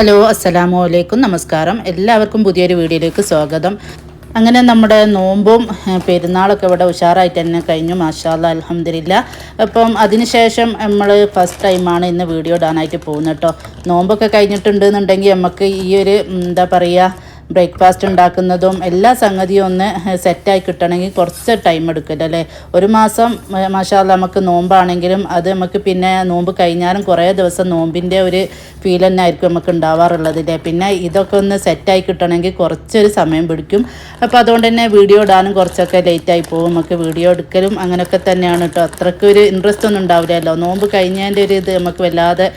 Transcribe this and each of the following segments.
Hello അസ്സലാമു അലൈക്കും നമസ്കാരം. എല്ലാവർക്കും പുതിയൊരു വീഡിയോയിലേക്ക് സ്വാഗതം. അങ്ങനെ നമ്മുടെ നോമ്പും പെരുന്നാളൊക്കെ ഇവിടെ ഉഷാറായിട്ട് തന്നെ കഴിഞ്ഞു. മാഷാല്ല അലഹമില്ല അപ്പം അതിനുശേഷം നമ്മൾ ഫസ്റ്റ് ടൈമാണ് ഇന്ന് വീഡിയോ ഇടാനായിട്ട് പോകുന്നത് കേട്ടോ നോമ്പൊക്കെ കഴിഞ്ഞിട്ടുണ്ടെന്നുണ്ടെങ്കിൽ നമുക്ക് ഈ ഒരു എന്താ പറയുക ബ്രേക്ക്ഫാസ്റ്റ് ഉണ്ടാക്കുന്നതും എല്ലാ സംഗതിയും ഒന്ന് സെറ്റായി കിട്ടണമെങ്കിൽ കുറച്ച് ടൈം എടുക്കില്ല അല്ലേ? ഒരു മാസം മാഷാ നമുക്ക് നോമ്പാണെങ്കിലും അത് നമുക്ക് പിന്നെ നോമ്പ് കഴിഞ്ഞാലും കുറേ ദിവസം നോമ്പിന്റെ ഒരു ഫീൽ തന്നെ ആയിരിക്കും നമുക്ക് ഉണ്ടാവാറുള്ളത് അല്ലേ പിന്നെ ഇതൊക്കെ ഒന്ന് സെറ്റായി കിട്ടണമെങ്കിൽ കുറച്ചൊരു സമയം പിടിക്കും. അപ്പോൾ അതുകൊണ്ട് തന്നെ വീഡിയോ ഇടാനും കുറച്ചൊക്കെ ലേറ്റായി പോകും. നമുക്ക് വീഡിയോ എടുക്കലും അങ്ങനെയൊക്കെ തന്നെയാണ് കേട്ടോ. അത്രയ്ക്ക് ഒരു ഇൻട്രസ്റ്റ് ഒന്നും ഉണ്ടാവില്ലല്ലോ. നോമ്പ് കഴിഞ്ഞതിന്റെ ഒരു ഇത് നമുക്ക് വല്ലാതെ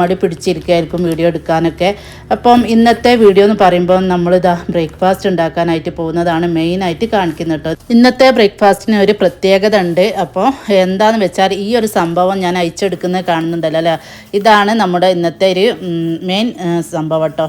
മടി പിടിച്ചിരിക്കുകയായിരിക്കും വീഡിയോ എടുക്കാനൊക്കെ. അപ്പം ഇന്നത്തെ വീഡിയോ എന്ന് പറയുമ്പോൾ നമ്മളിതാ ബ്രേക്ക്ഫാസ്റ്റ് ഉണ്ടാക്കാനായിട്ട് പോകുന്നതാണ് മെയിനായിട്ട് കാണിക്കുന്നത് കേട്ടോ. ഇന്നത്തെ ബ്രേക്ക്ഫാസ്റ്റിന് ഒരു പ്രത്യേകത ഉണ്ട്. അപ്പോൾ എന്താണെന്ന് വെച്ചാൽ ഈ ഒരു സംഭവം ഞാൻ അയച്ചെടുക്കുന്നത് കാണുന്നുണ്ടല്ലോ അല്ലേ? ഇതാണ് നമ്മുടെ ഇന്നത്തെ ഒരു മെയിൻ സംഭവം കേട്ടോ.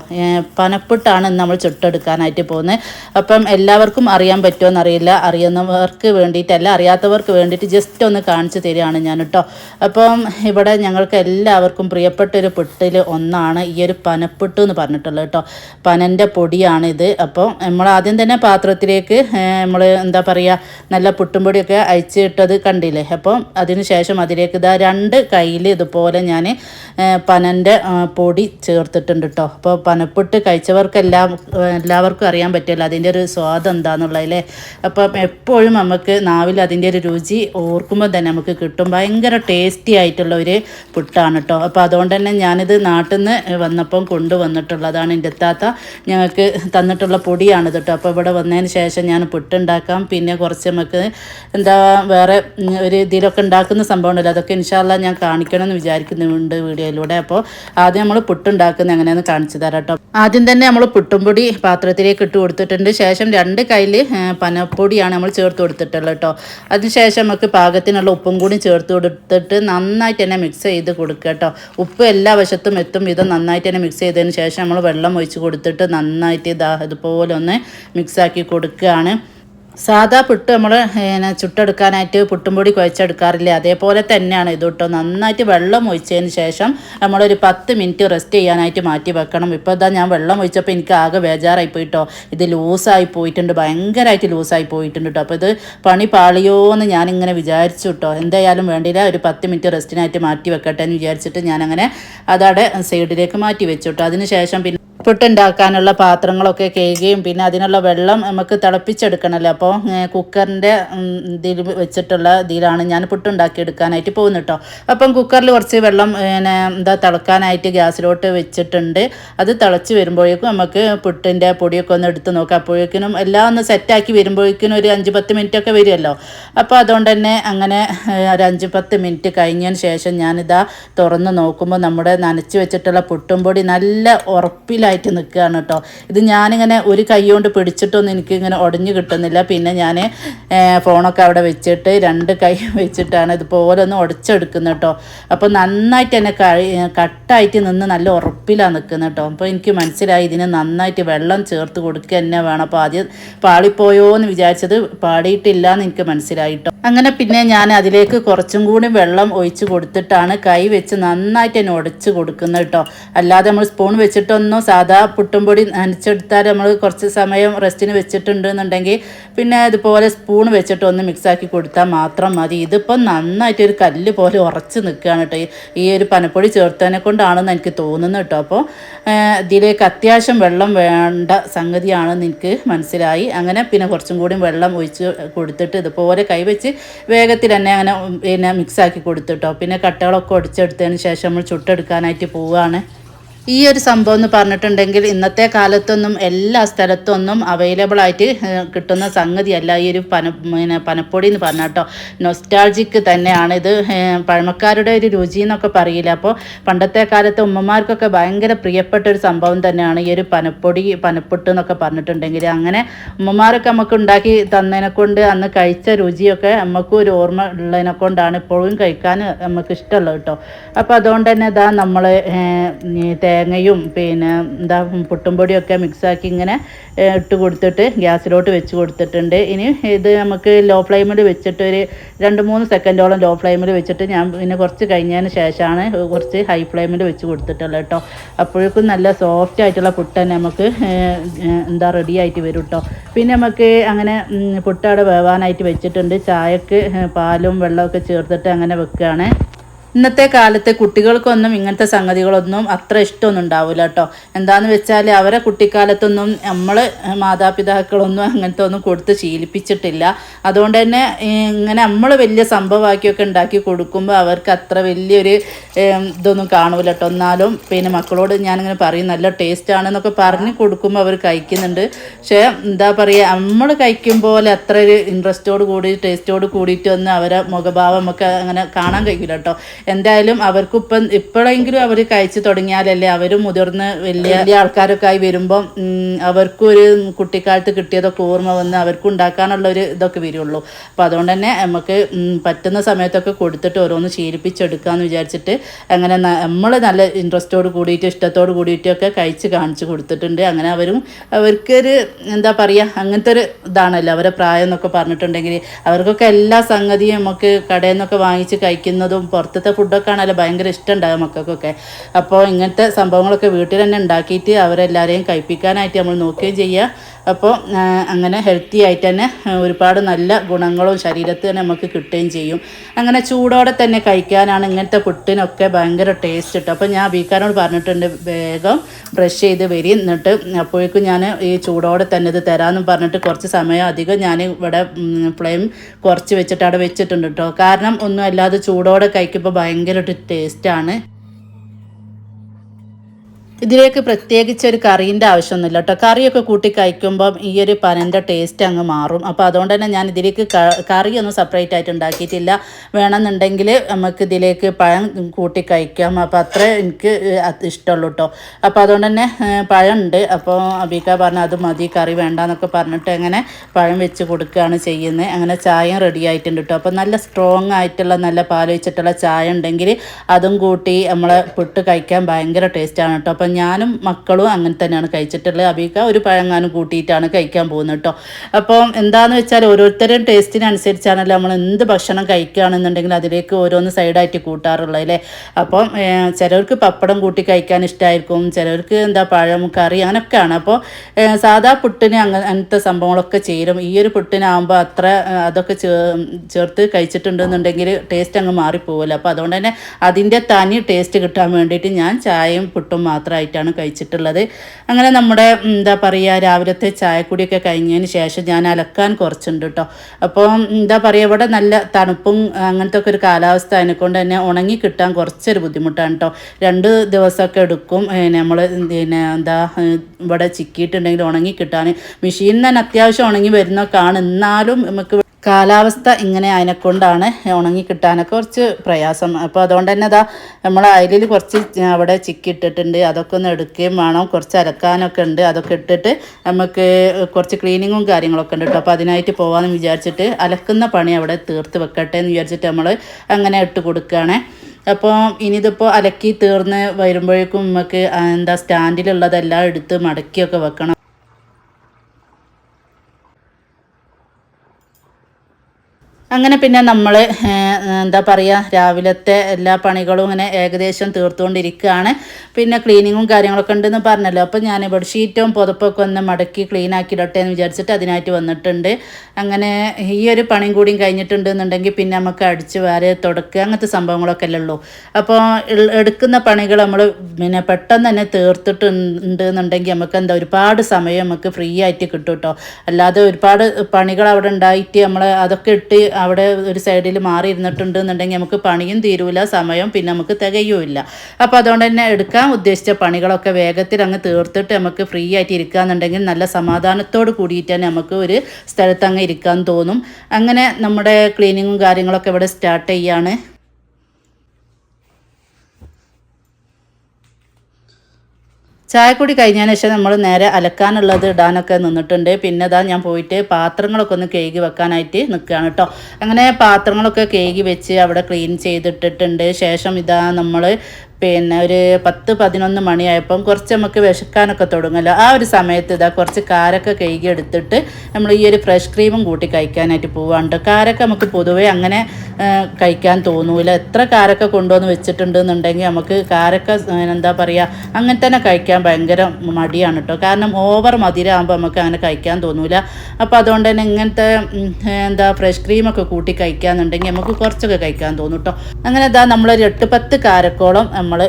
പനപ്പുട്ടാണ് നമ്മൾ ചുട്ടെടുക്കാനായിട്ട് പോകുന്നത്. അപ്പം എല്ലാവർക്കും അറിയാൻ പറ്റുമോ എന്നറിയില്ല. അറിയുന്നവർക്ക് വേണ്ടിയിട്ടല്ല അറിയാത്തവർക്ക് വേണ്ടിയിട്ട് ജസ്റ്റ് ഒന്ന് കാണിച്ചു തരികയാണ് ഞാൻ കേട്ടോ. അപ്പം ഇവിടെ ഞങ്ങൾക്ക് എല്ലാവർക്കും പ്രിയപ്പെട്ട ഒരു പുട്ടിൽ ഒന്നാണ് ഈ ഒരു പനപ്പുട്ട് എന്ന് പറഞ്ഞിട്ടുള്ളത് കേട്ടോ. പനന്റെ പൊടിയാണ് ഇത് അപ്പോൾ നമ്മൾ ആദ്യം തന്നെ പാത്രത്തിലേക്ക് നമ്മൾ എന്താ പറയുക നല്ല പുട്ടും പൊടിയൊക്കെ അയച്ചിട്ടത് കണ്ടില്ലേ? അപ്പം അതിന് ശേഷം അതിലേക്ക് ഇതാ രണ്ട് കയ്യിൽ ഇതുപോലെ ഞാൻ പനന്റെ പൊടി ചേർത്തിട്ടുണ്ട് കേട്ടോ അപ്പോൾ പനപ്പുട്ട് കഴിച്ചവർക്കെല്ലാം എല്ലാവർക്കും അറിയാൻ പറ്റില്ല അതിന്റെ ഒരു സ്വാദ് എന്താണെന്നുള്ളതല്ലേ അപ്പം എപ്പോഴും നമുക്ക് നാവിൽ അതിന്റെ ഒരു രുചി ഓർക്കുമ്പോൾ തന്നെ നമുക്ക് കിട്ടും. ഭയങ്കര ടേസ്റ്റി ആയിട്ടുള്ള ഒരു പുട്ടാണ് കേട്ടോ അപ്പോൾ അതുകൊണ്ട് തന്നെ ഞാനിത് നാട്ടിൽ നിന്ന് വന്നപ്പം കൊണ്ടുവന്നിട്ടുള്ളതാണ്. എന്റെ താത്ത ഞങ്ങൾക്ക് തന്നിട്ടുള്ള പൊടിയാണ് കേട്ടോ. അപ്പോൾ ഇവിടെ വന്നതിന് ശേഷം ഞാൻ പുട്ടുണ്ടാക്കാം. പിന്നെ കുറച്ച് നമുക്ക് എന്താ വേറെ ഒരു ഇതിലൊക്കെ ഉണ്ടാക്കുന്ന സംഭവം ഉണ്ടല്ലോ അതൊക്കെ ഇൻഷാല്ല ഞാൻ കാണിക്കണം എന്ന് വിചാരിക്കുന്നുണ്ട് വീഡിയോയിലൂടെ. അപ്പോൾ ആദ്യം നമ്മൾ പുട്ടുണ്ടാക്കുന്നത് എങ്ങനെയാണെന്ന് കാണിച്ചു തരാം കേട്ടോ. ആദ്യം തന്നെ നമ്മൾ പുട്ടുംപൊടി പാത്രത്തിലേക്ക് ഇട്ട് കൊടുത്തിട്ടുണ്ട്. ശേഷം രണ്ട് കയ്യിൽ പനപ്പൊടിയാണ് നമ്മൾ ചേർത്ത് കൊടുത്തിട്ടുള്ളത് കേട്ടോ. അതിനുശേഷം നമുക്ക് പാകത്തിനുള്ള ഉപ്പും കൂടി ചേർത്ത് കൊടുത്തിട്ട് നന്നായിട്ട് തന്നെ മിക്സ് ചെയ്ത് കൊടുക്കുക കേട്ടോ. ഉപ്പ് എല്ലാ വശത്തും എത്തും. വിധം നന്നായിട്ട് തന്നെ മിക്സ് ചെയ്തതിന് ശേഷം നമ്മൾ വെള്ളം ഒഴിച്ച് കൊടുത്തിട്ട് നന്നായിട്ട് ഇതാ ഇതുപോലെ ഒന്ന് മിക്സാക്കി കൊടുക്കുകയാണ്. സാധാ പുട്ട് നമ്മൾ ചുട്ടെടുക്കാനായിട്ട് പുട്ടുംപൊടി കുഴച്ചെടുക്കാറില്ലേ? അതേപോലെ തന്നെയാണ് ഇത് കേട്ടോ. നന്നായിട്ട് വെള്ളം ഒഴിച്ചതിന് ശേഷം നമ്മളൊരു പത്ത് മിനിറ്റ് റെസ്റ്റ് ചെയ്യാനായിട്ട് മാറ്റി വെക്കണം. ഇപ്പോൾ ഇതാ ഞാൻ വെള്ളം ഒഴിച്ചപ്പോൾ എനിക്ക് ആകെ ബേജാറായി പോയിട്ടോ ഇത് ലൂസായി പോയിട്ടുണ്ട്. ഭയങ്കരമായിട്ട് ലൂസായി പോയിട്ടുണ്ട് കേട്ടോ. അപ്പോൾ ഇത് പണി പാളിയോ എന്ന് ഞാനിങ്ങനെ വിചാരിച്ചു കേട്ടോ. എന്തായാലും വേണ്ടിയില്ല ഒരു പത്ത് മിനിറ്റ് റെസ്റ്റിനായിട്ട് മാറ്റി വെക്കട്ടെ എന്ന് വിചാരിച്ചിട്ട് ഞാനങ്ങനെ അതവിടെ സൈഡിലേക്ക് മാറ്റി വെച്ചു കേട്ടോ. അതിന് ശേഷം പിന്നെ പുട്ടുണ്ടാക്കാനുള്ള പാത്രങ്ങളൊക്കെ കേൾക്കുകയും പിന്നെ അതിനുള്ള വെള്ളം നമുക്ക് തിളപ്പിച്ചെടുക്കണമല്ലോ. അപ്പോൾ കുക്കറിന്റെ ഇതിൽ വെച്ചിട്ടുള്ള ഇതിലാണ് ഞാൻ പുട്ടുണ്ടാക്കി എടുക്കാനായിട്ട് പോകുന്നത് കേട്ടോ അപ്പം കുക്കറിൽ കുറച്ച് വെള്ളം പിന്നെ എന്താ തിളക്കാനായിട്ട് ഗ്യാസിലോട്ട് വെച്ചിട്ടുണ്ട്. അത് തിളച്ച് വരുമ്പോഴേക്കും നമുക്ക് പുട്ടിന്റെ പൊടിയൊക്കെ ഒന്ന് എടുത്ത് നോക്കാം. അപ്പോഴേക്കിനും എല്ലാം ഒന്ന് സെറ്റാക്കി വരുമ്പോഴേക്കിനും ഒരു അഞ്ച് പത്ത് മിനിറ്റ് ഒക്കെ വരുമല്ലോ. അപ്പോൾ അതുകൊണ്ട് തന്നെ അങ്ങനെ ഒരു അഞ്ച് പത്ത് മിനിറ്റ് കഴിഞ്ഞതിന് ശേഷം ഞാനിതാ തുറന്ന് നോക്കുമ്പോൾ നമ്മുടെ നനച്ച് വെച്ചിട്ടുള്ള പുട്ടും പൊടി നല്ല ഉറപ്പിലായിട്ട് നിൽക്കുകയാണ് കേട്ടോ. ഇത് ഞാനിങ്ങനെ ഒരു കൈ കൊണ്ട് പിടിച്ചിട്ടൊന്നും എനിക്ക് ഇങ്ങനെ ഉടഞ്ഞു കിട്ടുന്നില്ല. പിന്നെ ഞാൻ ഫോണൊക്കെ അവിടെ വെച്ചിട്ട് രണ്ട് കൈ വെച്ചിട്ടാണ് ഇതുപോലെ ഒന്ന് ഉടച്ചെടുക്കുന്നത് കേട്ടോ. അപ്പോൾ നന്നായിട്ട് എന്നെ കട്ടായിട്ട് നിന്ന് നല്ല ഉറപ്പിലാണ് നിൽക്കുന്നത് കേട്ടോ. അപ്പോൾ എനിക്ക് മനസ്സിലായി ഇതിന് നന്നായിട്ട് വെള്ളം ചേർത്ത് കൊടുക്കുക തന്നെ വേണം. അപ്പോൾ ആദ്യം പാളിപ്പോയോ എന്ന് വിചാരിച്ചത് പാടിയിട്ടില്ല എന്ന് എനിക്ക് മനസ്സിലായി കേട്ടോ. അങ്ങനെ പിന്നെ ഞാൻ അതിലേക്ക് കുറച്ചും കൂടി വെള്ളം ഒഴിച്ച് കൊടുത്തിട്ടാണ് കൈ വെച്ച് നന്നായിട്ട് എന്നെ ഉടച്ച് കൊടുക്കുന്നത് കേട്ടോ. അല്ലാതെ നമ്മൾ സ്പൂൺ വെച്ചിട്ടൊന്നും സാധാ പുട്ടും പൊടി നനച്ചെടുത്താൽ നമ്മൾ കുറച്ച് സമയം റെസ്റ്റിന് വെച്ചിട്ടുണ്ടെന്നുണ്ടെങ്കിൽ പിന്നെ ഇതുപോലെ സ്പൂൺ വെച്ചിട്ട് ഒന്ന് മിക്സാക്കി കൊടുത്താൽ മാത്രം മതി. ഇതിപ്പോൾ നന്നായിട്ട് ഒരു കല്ല് പോലെ ഉറച്ച് നിൽക്കുകയാണ് കേട്ടോ. ഈ- ഒരു പനപ്പൊടി ചേർത്തതിനെ കൊണ്ടാണെന്ന് എനിക്ക് തോന്നുന്നു കേട്ടോ. അപ്പോൾ ഇതിലേക്ക് അത്യാവശ്യം വെള്ളം വേണ്ട സംഗതിയാണെന്ന് എനിക്ക് മനസ്സിലായി. അങ്ങനെ പിന്നെ കുറച്ചും കൂടി വെള്ളം ഒഴിച്ച് കൊടുത്തിട്ട് ഇതുപോലെ കൈവച്ച് വേഗത്തിൽ തന്നെ അങ്ങനെ പിന്നെ മിക്സാക്കി കൊടുത്തിട്ടോ പിന്നെ കട്ടകളൊക്കെ ഒടിച്ചെടുത്തതിന് ശേഷം നമ്മൾ ചുട്ടെടുക്കാനായിട്ട് പോവുകയാണ്. ഈ ഒരു സംഭവം എന്ന് പറഞ്ഞിട്ടുണ്ടെങ്കിൽ ഇന്നത്തെ കാലത്തൊന്നും എല്ലാ സ്ഥലത്തൊന്നും അവൈലബിൾ ആയിട്ട് കിട്ടുന്ന സംഗതിയല്ല ഈ ഒരു പന പിന്നെ പനപ്പൊടി എന്ന് പറഞ്ഞാൽ കേട്ടോ നൊസ്റ്റാൾജിക്ക് തന്നെയാണ് ഇത്. പഴമക്കാരുടെ ഒരു രുചി എന്നൊക്കെ പറയില്ല? അപ്പോൾ പണ്ടത്തെ കാലത്ത് ഉമ്മമാർക്കൊക്കെ ഭയങ്കര പ്രിയപ്പെട്ട ഒരു സംഭവം തന്നെയാണ് ഈ ഒരു പനപ്പൊടി പനപ്പൊട്ട് എന്നൊക്കെ പറഞ്ഞിട്ടുണ്ടെങ്കിൽ. അങ്ങനെ ഉമ്മമാരൊക്കെ നമുക്ക് ഉണ്ടാക്കി തന്നതിനെ കൊണ്ട് അന്ന് കഴിച്ച രുചിയൊക്കെ നമുക്കും ഒരു ഓർമ്മ ഉള്ളതിനെ കൊണ്ടാണ് ഇപ്പോഴും കഴിക്കാൻ നമുക്ക് ഇഷ്ടമുള്ളത് കേട്ടോ അപ്പോൾ അതുകൊണ്ട് തന്നെ ഇതാ നമ്മൾ തേങ്ങയും പിന്നെ എന്താ പുട്ടുംപൊടിയൊക്കെ മിക്സാക്കി ഇങ്ങനെ ഇട്ട് കൊടുത്തിട്ട് ഗ്യാസിലോട്ട് വെച്ച് കൊടുത്തിട്ടുണ്ട്. ഇനി ഇത് നമുക്ക് ലോ ഫ്ലെയിമിൽ വെച്ചിട്ട് ഒരു രണ്ട് മൂന്ന് സെക്കൻഡോളം ലോ ഫ്ലെയിമിൽ വെച്ചിട്ട് ഞാൻ പിന്നെ കുറച്ച് കഴിഞ്ഞതിന് ശേഷമാണ് കുറച്ച് ഹൈ ഫ്ലെയിമിൽ വെച്ച് കൊടുത്തിട്ടുള്ളത് കേട്ടോ. അപ്പോഴേക്കും നല്ല സോഫ്റ്റ് ആയിട്ടുള്ള പുട്ട് തന്നെ നമുക്ക് എന്താ റെഡി ആയിട്ട് വരും കേട്ടോ. പിന്നെ നമുക്ക് അങ്ങനെ പുട്ടവിടെ വേവാനായിട്ട് വെച്ചിട്ടുണ്ട്. ചായക്ക് പാലും വെള്ളമൊക്കെ ചേർത്തിട്ട് അങ്ങനെ വെക്കുകയാണ്. ഇന്നത്തെ കാലത്ത് കുട്ടികൾക്കൊന്നും ഇങ്ങനത്തെ സംഗതികളൊന്നും അത്ര ഇഷ്ടമൊന്നും ഉണ്ടാവില്ല കേട്ടോ. എന്താന്ന് വെച്ചാൽ അവരെ കുട്ടിക്കാലത്തൊന്നും നമ്മൾ മാതാപിതാക്കളൊന്നും അങ്ങനത്തെ ഒന്നും കൊടുത്ത് ശീലിപ്പിച്ചിട്ടില്ല. അതുകൊണ്ട് തന്നെ ഇങ്ങനെ നമ്മൾ വലിയ സംഭവമാക്കിയൊക്കെ ഉണ്ടാക്കി കൊടുക്കുമ്പോൾ അവർക്ക് അത്ര വലിയൊരു ഇതൊന്നും കാണൂല കേട്ടോ. എന്നാലും പിന്നെ മക്കളോട് ഞാനിങ്ങനെ പറയും നല്ല ടേസ്റ്റ് ആണെന്നൊക്കെ പറഞ്ഞ് കൊടുക്കുമ്പോൾ അവർ കഴിക്കുന്നുണ്ട്. പക്ഷേ എന്താ പറയുക നമ്മൾ കഴിക്കും പോലെ അത്ര ഒരു ഇൻട്രസ്റ്റോട് കൂടി ടേസ്റ്റോട് കൂടിയിട്ടൊന്നും അവരെ മുഖഭാവം നമുക്ക് അങ്ങനെ കാണാൻ കഴിയില്ല കേട്ടോ. എന്തായാലും അവർക്ക് ഇപ്പം ഇപ്പോഴെങ്കിലും അവർ കഴിച്ചു തുടങ്ങിയാലല്ലേ അവർ മുതിർന്ന് വലിയ വലിയ ആൾക്കാരൊക്കെ ആയി വരുമ്പം അവർക്കൊരു അവർക്കും ഒരു കുട്ടിക്കാലത്ത് കിട്ടിയതൊക്കെ ഓർമ്മ വന്ന് അവർക്ക് ഉണ്ടാക്കാനുള്ള ഒരു ഇതൊക്കെ വരുള്ളൂ. അപ്പോൾ അതുകൊണ്ട് തന്നെ നമുക്ക് പറ്റുന്ന സമയത്തൊക്കെ കൊടുത്തിട്ട് ഓരോന്ന് ശീലിപ്പിച്ചെടുക്കാമെന്ന് വിചാരിച്ചിട്ട് അങ്ങനെ നമ്മൾ നല്ല ഇൻട്രസ്റ്റോട് കൂടിയിട്ട് ഇഷ്ടത്തോട് കൂടിയിട്ടൊക്കെ കഴിച്ച് കാണിച്ചു കൊടുത്തിട്ടുണ്ട്. അങ്ങനെ അവരും അവർക്കൊരു എന്താ പറയുക അങ്ങനത്തെ ഒരു ഇതാണല്ലോ അവരെ പ്രായം എന്നൊക്കെ പറഞ്ഞിട്ടുണ്ടെങ്കിൽ അവർക്കൊക്കെ എല്ലാ സംഗതിയും നമുക്ക് കടയിൽ നിന്നൊക്കെ വാങ്ങിച്ച് കഴിക്കുന്നതും പുറത്തത്തെ ഫുഡൊക്കെ ആണല്ലോ ഭയങ്കര ഇഷ്ടം ഉണ്ടാകും മക്കൾക്കൊക്കെ. അപ്പോൾ ഇങ്ങനത്തെ സംഭവങ്ങളൊക്കെ വീട്ടിൽ തന്നെ ഉണ്ടാക്കിയിട്ട് അവരെല്ലാവരെയും കഴിപ്പിക്കാനായിട്ട് നമ്മൾ നോക്കുകയും ചെയ്യുക. അപ്പോൾ അങ്ങനെ ഹെൽത്തി ആയിട്ട് തന്നെ ഒരുപാട് നല്ല ഗുണങ്ങളും ശരീരത്തിൽ തന്നെ നമുക്ക് കിട്ടുകയും ചെയ്യും. അങ്ങനെ ചൂടോടെ തന്നെ കഴിക്കാനാണ് ഇങ്ങനത്തെ പുട്ടിനൊക്കെ ഭയങ്കര ടേസ്റ്റ് കിട്ടും അപ്പോൾ ഞാൻ ബീക്കാനോട് പറഞ്ഞിട്ടുണ്ട് വേഗം ബ്രഷ് ചെയ്ത് വരി. എന്നിട്ട് അപ്പോഴേക്കും ഞാൻ ഈ ചൂടോടെ തന്നെ ഇത് തരാമെന്ന് പറഞ്ഞിട്ട് കുറച്ച് സമയം അധികം ഞാൻ ഇവിടെ ഫ്ലെയിം കുറച്ച് വെച്ചിട്ട് അവിടെ വെച്ചിട്ടുണ്ട് കേട്ടോ കാരണം ഒന്നും അല്ലാതെ ചൂടോടെ കഴിക്കുമ്പോൾ ഭയങ്കര ഒരു ടേസ്റ്റാണ് ഇതിലേക്ക് പ്രത്യേകിച്ച് ഒരു കറീന്റെ ആവശ്യമൊന്നുമില്ല കേട്ടോ. കറിയൊക്കെ കൂട്ടി കഴിക്കുമ്പം ഈ ഒരു പനന്റെ ടേസ്റ്റ് അങ്ങ് മാറും. അപ്പോൾ അതുകൊണ്ട് തന്നെ ഞാൻ ഇതിലേക്ക് കറിയൊന്നും സെപ്പറേറ്റ് ആയിട്ട് ഉണ്ടാക്കിയിട്ടില്ല. വേണമെന്നുണ്ടെങ്കിൽ നമുക്ക് ഇതിലേക്ക് പഴം കൂട്ടി കഴിക്കാം. അപ്പോൾ അത്ര എനിക്ക് ഇഷ്ടമുള്ളൂ കേട്ടോ. അപ്പോൾ അതുകൊണ്ട് തന്നെ പഴമുണ്ട്. അപ്പോൾ അബീക്ക പറഞ്ഞു അത് മതി കറി വേണ്ട എന്നൊക്കെ പറഞ്ഞിട്ട് അങ്ങനെ പഴം വെച്ച് കൊടുക്കുകയാണ് ചെയ്യുന്നത്. അങ്ങനെ ചായയും റെഡി ആയിട്ടുണ്ട് കേട്ടോ. അപ്പോൾ നല്ല സ്ട്രോങ് ആയിട്ടുള്ള നല്ല പാൽ വെച്ചിട്ടുള്ള ചായ ഉണ്ടെങ്കിൽ അതും കൂട്ടി നമ്മളെ പുട്ട് കഴിക്കാൻ ഭയങ്കര ടേസ്റ്റാണ് കേട്ടോ. അപ്പം ഞാനും മക്കളും അങ്ങനെ തന്നെയാണ് കഴിച്ചിട്ടുള്ളത്. അബീക്ക ഒരു പഴങ്ങാനും കൂട്ടിയിട്ടാണ് കഴിക്കാൻ പോകുന്നത് കേട്ടോ. അപ്പോൾ എന്താണെന്ന് വെച്ചാൽ ഓരോരുത്തരും ടേസ്റ്റിനനുസരിച്ചാണല്ലോ നമ്മൾ എന്ത് ഭക്ഷണം കഴിക്കുകയാണെന്നുണ്ടെങ്കിൽ അതിലേക്ക് ഓരോന്ന് സൈഡായിട്ട് കൂട്ടാറുള്ളത് അല്ലേ? അപ്പം ചിലവർക്ക് പപ്പടം കൂട്ടി കഴിക്കാൻ ഇഷ്ടമായിരിക്കും ചിലവർക്ക് എന്താ പഴം കറി അങ്ങനെയൊക്കെയാണ് അപ്പോൾ സാധാ പുട്ടിന് അങ്ങനത്തെ സംഭവങ്ങളൊക്കെ ചേരും. ഈ ഒരു പുട്ടിനാകുമ്പോൾ അത്ര അതൊക്കെ ചേർ ചേർത്ത് കഴിച്ചിട്ടുണ്ടെന്നുണ്ടെങ്കിൽ ടേസ്റ്റ് അങ്ങ് മാറിപ്പോവില്ല. അപ്പോൾ അതുകൊണ്ട് തന്നെ അതിന്റെ തനി ടേസ്റ്റ് കിട്ടാൻ വേണ്ടിയിട്ട് ഞാൻ ചായയും പുട്ടും മാത്രമായിട്ടാണ് കഴിച്ചിട്ടുള്ളത്. അങ്ങനെ നമ്മുടെ എന്താ പറയുക രാവിലത്തെ ചായക്കുടിയൊക്കെ കഴിഞ്ഞതിന് ശേഷം ഞാൻ അലക്കാൻ കുറച്ചുണ്ട് കേട്ടോ അപ്പോൾ എന്താ പറയുക ഇവിടെ നല്ല തണുപ്പും അങ്ങനത്തെ ഒക്കെ ഒരു കാലാവസ്ഥ അതിനെക്കൊണ്ട് തന്നെ ഉണങ്ങി കിട്ടാൻ കുറച്ചൊരു ബുദ്ധിമുട്ടാണ് കേട്ടോ രണ്ട് ദിവസമൊക്കെ എടുക്കും നമ്മൾ പിന്നെ എന്താ ഇവിടെ ചിക്കിയിട്ടുണ്ടെങ്കിൽ ഉണങ്ങി കിട്ടാൻ. മെഷീനിൽ തന്നെ അത്യാവശ്യം ഉണങ്ങി വരുന്നൊക്കെയാണ്. എന്നാലും നമുക്ക് കാലാവസ്ഥ ഇങ്ങനെ അതിനെക്കൊണ്ടാണ് ഉണങ്ങി കിട്ടാനൊക്കെ കുറച്ച് പ്രയാസം. അപ്പോൾ അതുകൊണ്ട് തന്നെ അതാ നമ്മൾ അയലിൽ കുറച്ച് അവിടെ ചിക്കി ഇട്ടിട്ടുണ്ട് അതൊക്കെ ഒന്ന് എടുക്കുകയും വേണം. കുറച്ച് അലക്കാനൊക്കെ ഉണ്ട്. അതൊക്കെ ഇട്ടിട്ട് നമുക്ക് കുറച്ച് ക്ലീനിങ്ങും കാര്യങ്ങളൊക്കെ ഉണ്ട് കേട്ടോ. അപ്പോൾ അതിനായിട്ട് പോകാമെന്ന് വിചാരിച്ചിട്ട് അലക്കുന്ന പണി അവിടെ തീർത്ത് വെക്കട്ടെ എന്ന് വിചാരിച്ചിട്ട് നമ്മൾ അങ്ങനെ ഇട്ട് കൊടുക്കുകയാണ്. അപ്പോൾ ഇനിയിതിപ്പോൾ അലക്കി തീർന്ന് വരുമ്പോഴേക്കും നമുക്ക് എന്താ സ്റ്റാൻഡിലുള്ളതെല്ലാം എടുത്ത് മടക്കിയൊക്കെ വെക്കണം. അങ്ങനെ പിന്നെ നമ്മൾ എന്താ പറയുക രാവിലത്തെ എല്ലാ പണികളും ഇങ്ങനെ ഏകദേശം തീർത്തുകൊണ്ടിരിക്കുകയാണ്. പിന്നെ ക്ലീനിങ്ങും കാര്യങ്ങളൊക്കെ ഉണ്ടെന്ന് പറഞ്ഞല്ലോ. അപ്പോൾ ഞാൻ ബെഡ്ഷീറ്റും പുതപ്പൊക്കെ ഒന്ന് മടക്കി ക്ലീൻ ആക്കിയിടട്ടെ എന്ന് വിചാരിച്ചിട്ട് അതിനായിട്ട് വന്നിട്ടുണ്ട്. അങ്ങനെ ഈ ഒരു പണിയും കൂടിയും കഴിഞ്ഞിട്ടുണ്ടെന്നുണ്ടെങ്കിൽ പിന്നെ നമുക്ക് അടിച്ച് വാര് തുടക്കുക അങ്ങനത്തെ സംഭവങ്ങളൊക്കെ അല്ലേ അപ്പോൾ എടുക്കുന്ന പണികൾ നമ്മൾ പിന്നെ പെട്ടെന്ന് തന്നെ തീർത്തിട്ടുണ്ട് എന്നുണ്ടെങ്കിൽ നമുക്ക് എന്താ ഒരുപാട് സമയം നമുക്ക് ഫ്രീ ആയിട്ട് കിട്ടും കേട്ടോ. അല്ലാതെ ഒരുപാട് പണികൾ അവിടെ ഉണ്ടായിട്ട് നമ്മൾ അതൊക്കെ ഇട്ട് അവിടെ ഒരു സൈഡിൽ മാറി ഇരുന്നിട്ടുണ്ട് എന്നുണ്ടെങ്കിൽ നമുക്ക് പണിയും തീരൂല സമയം പിന്നെ നമുക്ക് തികയുമില്ല അപ്പോൾ അതുകൊണ്ട് തന്നെ എടുക്കാൻ ഉദ്ദേശിച്ച പണികളൊക്കെ വേഗത്തിൽ അങ്ങ് തീർത്തിട്ട് നമുക്ക് ഫ്രീ ആയിട്ട് ഇരിക്കാന്നുണ്ടെങ്കിൽ നല്ല സമാധാനത്തോട് കൂടിയിട്ട് തന്നെ നമുക്ക് ഒരു സ്ഥലത്ത് അങ്ങ് ഇരിക്കാൻ തോന്നും. അങ്ങനെ നമ്മുടെ ക്ലീനിങ്ങും കാര്യങ്ങളൊക്കെ ഇവിടെ സ്റ്റാർട്ട് ചെയ്യാണ്. ചായക്കുടി കഴിഞ്ഞതിന് ശേഷം നമ്മൾ നേരെ അലക്കാനുള്ളത് ഇടാനൊക്കെ നിന്നിട്ടുണ്ട്. പിന്നെ ഇതാ ഞാൻ പോയിട്ട് പാത്രങ്ങളൊക്കെ ഒന്ന് കഴുകി വെക്കാനായിട്ട് നിൽക്കുകയാണ് കേട്ടോ അങ്ങനെ പാത്രങ്ങളൊക്കെ കഴുകി വെച്ച് അവിടെ ക്ലീൻ ചെയ്തിട്ടിട്ടുണ്ട്. ശേഷം ഇതാ നമ്മൾ പിന്നെ ഒരു പത്ത് പതിനൊന്ന് മണിയായപ്പം കുറച്ച് നമുക്ക് വിശക്കാനൊക്കെ തുടങ്ങുമല്ലോ. ആ ഒരു സമയത്ത് ഇതാ കുറച്ച് കാരൊക്കെ കഴുകി എടുത്തിട്ട് നമ്മൾ ഈ ഒരു ഫ്രഷ് ക്രീമും കൂട്ടി കഴിക്കാനായിട്ട് പോവാണ്ട്. കാരൊക്കെ നമുക്ക് പൊതുവേ അങ്ങനെ കഴിക്കാൻ തോന്നൂല. എത്ര കാരൊക്കെ കൊണ്ടുവന്ന് വെച്ചിട്ടുണ്ടെന്നുണ്ടെങ്കിൽ നമുക്ക് കാരൊക്കെ എന്താ പറയുക അങ്ങനെ തന്നെ കഴിക്കാൻ ഭയങ്കര മടിയാണ് കേട്ടോ കാരണം ഓവർ മധുരമാകുമ്പോൾ നമുക്ക് അങ്ങനെ കഴിക്കാൻ തോന്നൂല. അപ്പോൾ അതുകൊണ്ട് തന്നെ ഇങ്ങനത്തെ എന്താ ഫ്രഷ് ക്രീമൊക്കെ കൂട്ടി കഴിക്കാന്നുണ്ടെങ്കിൽ നമുക്ക് കുറച്ചൊക്കെ കഴിക്കാൻ തോന്നും കേട്ടോ അങ്ങനെ ഇതാ നമ്മളൊരു എട്ട് പത്ത് കാരക്കോളം നമ്മൾ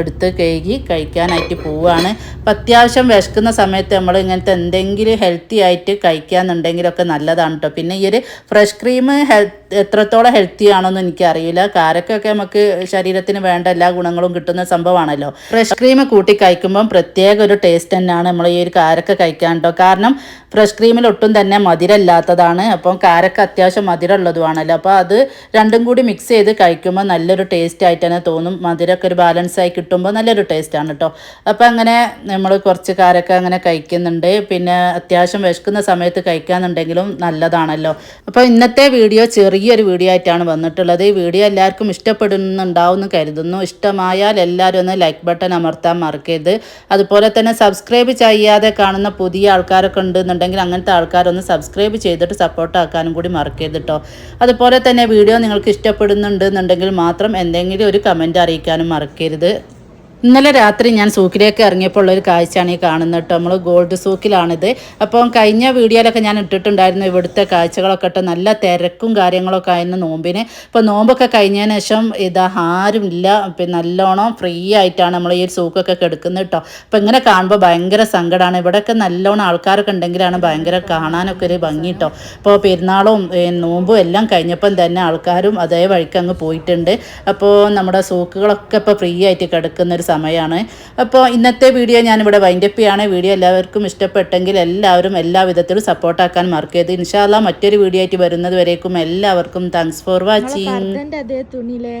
എടുത്ത് കഴുകി കഴിക്കാനായിട്ട് പോവുകയാണ് അപ്പം അത്യാവശ്യം വിശക്കുന്ന സമയത്ത് നമ്മൾ ഇങ്ങനത്തെ എന്തെങ്കിലും ഹെൽത്തി ആയിട്ട് കഴിക്കാന്നുണ്ടെങ്കിലൊക്കെ നല്ലതാണ് കേട്ടോ പിന്നെ ഈ ഒരു ഫ്രഷ് ക്രീം ഹെൽത്ത് എത്രത്തോളം ഹെൽത്തി ആണോന്ന് എനിക്കറിയില്ല. കാരക്കൊക്കെ നമുക്ക് ശരീരത്തിന് വേണ്ട എല്ലാ ഗുണങ്ങളും കിട്ടുന്ന സംഭവമാണല്ലോ. ഫ്രഷ് ക്രീം കൂട്ടി കഴിക്കുമ്പം പ്രത്യേക ഒരു ടേസ്റ്റ് തന്നെയാണ് നമ്മൾ ഈ ഒരു കാരക്ക കഴിക്കാൻ കേട്ടോ കാരണം ഫ്രഷ് ക്രീമിൽ ഒട്ടും തന്നെ മധുരമില്ലാത്തതാണ്. അപ്പം കാരക്ക അത്യാവശ്യം മധുരമുള്ളതുമാണല്ലോ. അപ്പോൾ അത് രണ്ടും കൂടി മിക്സ് ചെയ്ത് കഴിക്കുമ്പോൾ നല്ലൊരു ടേസ്റ്റ് ആയിട്ട് തന്നെ തോന്നും. മധുരമൊക്കെ ഒരു ബാലൻസ് ആയി കിട്ടുമ്പോൾ നല്ലൊരു ടേസ്റ്റാണ് കേട്ടോ അപ്പോൾ അങ്ങനെ നമ്മൾ കുറച്ച് കാരക്ക അങ്ങനെ കഴിക്കുന്നുണ്ട്. പിന്നെ അത്യാവശ്യം വിശക്കുന്ന സമയത്ത് കഴിക്കാന്നുണ്ടെങ്കിലും നല്ലതാണല്ലോ. അപ്പോൾ ഇന്നത്തെ വീഡിയോ ചെറിയൊരു വീഡിയോ ആയിട്ടാണ് വന്നിട്ടുള്ളത്. ഈ വീഡിയോ എല്ലാവർക്കും ഇഷ്ടപ്പെടുന്നുണ്ടാവും എന്ന് കരുതുന്നു. ഇഷ്ടമായാൽ എല്ലാവരും ഒന്ന് ലൈക്ക് ബട്ടൺ അമർത്താൻ മറക്കരുത്. അതുപോലെ തന്നെ സബ്സ്ക്രൈബ് ചെയ്യാതെ കാണുന്ന പുതിയ ആൾക്കാരൊക്കെ ഉണ്ടെന്നുണ്ടെങ്കിൽ അങ്ങനത്തെ ആൾക്കാരൊന്ന് സബ്സ്ക്രൈബ് ചെയ്തിട്ട് സപ്പോർട്ട് ആക്കാനും കൂടി മറക്കരുത് കേട്ടോ അതുപോലെ തന്നെ വീഡിയോ നിങ്ങൾക്ക് ഇഷ്ടപ്പെടുന്നുണ്ട് എന്നുണ്ടെങ്കിൽ മാത്രം എന്തെങ്കിലും ഒരു കമന്റ് അറിയിക്കാനും മറക്കരുത്. ഇന്നലെ രാത്രി ഞാൻ സൂക്കിലേക്ക് ഇറങ്ങിയപ്പോൾ ഉള്ളൊരു കാഴ്ചയാണ് ഈ കാണുന്നത് കേട്ടോ. നമ്മൾ ഗോൾഡ് സൂക്കിലാണിത്. അപ്പം കഴിഞ്ഞ വീഡിയോയിലൊക്കെ ഞാൻ ഇട്ടിട്ടുണ്ടായിരുന്നു ഇവിടുത്തെ കാഴ്ചകളൊക്കെ ഇട്ട് നല്ല തിരക്കും കാര്യങ്ങളൊക്കെ ആയിരുന്നു നോമ്പിന്. അപ്പോൾ നോമ്പൊക്കെ കഴിഞ്ഞതിന് ശേഷം ഇതാ ആരും ഇല്ല. പിന്നെ നല്ലോണം ഫ്രീ ആയിട്ടാണ് നമ്മൾ ഈ സൂക്കൊക്കെ കെടുക്കുന്നത് കേട്ടോ. അപ്പോൾ ഇങ്ങനെ കാണുമ്പോൾ ഭയങ്കര സങ്കടമാണ് ഇവിടെയൊക്കെ നല്ലോണം ആൾക്കാരൊക്കെ ഉണ്ടെങ്കിലാണ് ഭയങ്കര കാണാനൊക്കെ ഒരു ഭംഗി കേട്ടോ. അപ്പോൾ പെരുന്നാളും നോമ്പും എല്ലാം കഴിഞ്ഞപ്പം തന്നെ ആൾക്കാരും അതേ വഴിക്ക് അങ്ങ് പോയിട്ടുണ്ട്. അപ്പോൾ നമ്മുടെ സൂക്കുകളൊക്കെ ഇപ്പോൾ ഫ്രീ ആയിട്ട് കിടക്കുന്ന ഒരു സമയമാണ്. അപ്പോൾ ഇന്നത്തെ വീഡിയോ ഞാനിവിടെ വൈൻഡപ്പ് ചെയ്യാണ്. വീഡിയോ എല്ലാവർക്കും ഇഷ്ടപ്പെട്ടെങ്കിൽ എല്ലാവരും എല്ലാ വിധത്തിലും സപ്പോർട്ടാക്കാൻ മറക്കരുത്. ഇൻഷാല്ല മറ്റൊരു വീഡിയോ ആയിട്ട് വരുന്നത് വരേക്കും എല്ലാവർക്കും താങ്ക്സ് ഫോർ വാച്ചിങ് അതേ തുണിയിലെ